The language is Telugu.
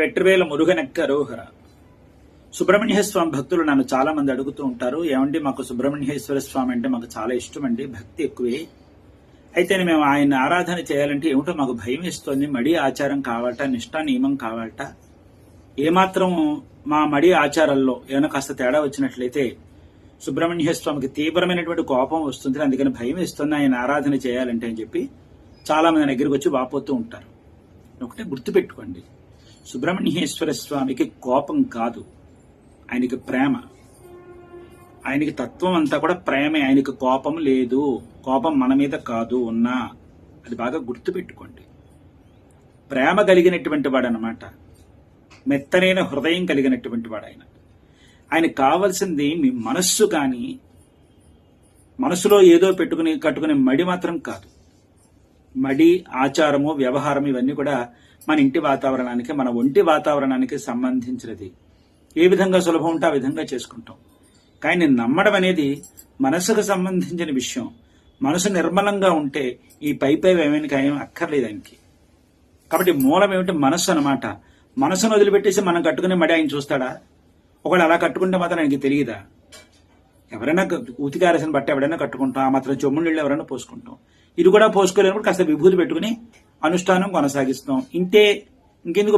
వెట్రివేల మురుగనెక్క అరోహర సుబ్రహ్మణ్య స్వామి భక్తులు నన్ను చాలా మంది అడుగుతూ ఉంటారు ఏమండి మాకు సుబ్రహ్మణ్యేశ్వర స్వామి అంటే మాకు చాలా ఇష్టం అండి భక్తి ఎక్కువే. అయితే మేము ఆయన ఆరాధన చేయాలంటే ఏమిటో మాకు భయం ఇస్తుంది మడి ఆచారం కావాలట నిష్ఠా నియమం కావాలట. ఏమాత్రం మా మడి ఆచారాల్లో ఏమైనా కాస్త తేడా వచ్చినట్లయితే సుబ్రహ్మణ్య స్వామికి తీవ్రమైనటువంటి కోపం వస్తుంది అందుకని భయం ఇస్తుంది ఆయన ఆరాధన చేయాలంటే అని చెప్పి చాలా మంది దగ్గరికి వచ్చి వాపోతూ ఉంటారు. ఒకటే గుర్తుపెట్టుకోండి. సుబ్రహ్మణ్యేశ్వర స్వామికి కోపం కాదు. ఆయనకి ప్రేమ. ఆయనకి తత్వం అంతా కూడా ప్రేమే. ఆయనకి కోపం లేదు. కోపం మన మీద కాదు ఉన్నా. అది బాగా గుర్తుపెట్టుకోండి. ప్రేమ కలిగినటువంటి వాడు అనమాట మెత్తనైన హృదయం కలిగినటువంటి వాడు ఆయన ఆయన కావలసింది మీ మనస్సు కానీ మనసులో ఏదో పెట్టుకుని కట్టుకునే మడి మాత్రం కాదు. మడి ఆచారము వ్యవహారం ఇవన్నీ కూడా మన ఇంటి వాతావరణానికి మన ఒంటి వాతావరణానికి సంబంధించినది. ఏ విధంగా సులభం ఉంటే ఆ విధంగా చేసుకుంటాం. కానీ నమ్మడం అనేది మనసుకు సంబంధించిన విషయం. మనసు నిర్మలంగా ఉంటే ఈ పై పై ఏమైనా ఏం అక్కర్లేదు ఆయనకి. కాబట్టి మూలం ఏమిటి? మనసు అనమాట మనసును వదిలిపెట్టేసి మనం కట్టుకునే మడి ఆయన చూస్తాడా? ఒకవేళ అలా కట్టుకుంటే మాత్రం ఆయనకి తెలియదా? ఎవరైనా ఉతికారసిన బట్ట ఎవరైనా కట్టుకుంటాం. ఆ మాత్రం చెమ్ముళ్ళు నీళ్ళు ఎవరైనా పోసుకుంటాం. ఇది కూడా పోసుకోలేనప్పుడు కాస్త విభూతి పెట్టుకుని అనుష్ఠానం కొనసాగిస్తాం ఇంతే ఇంకెందుకు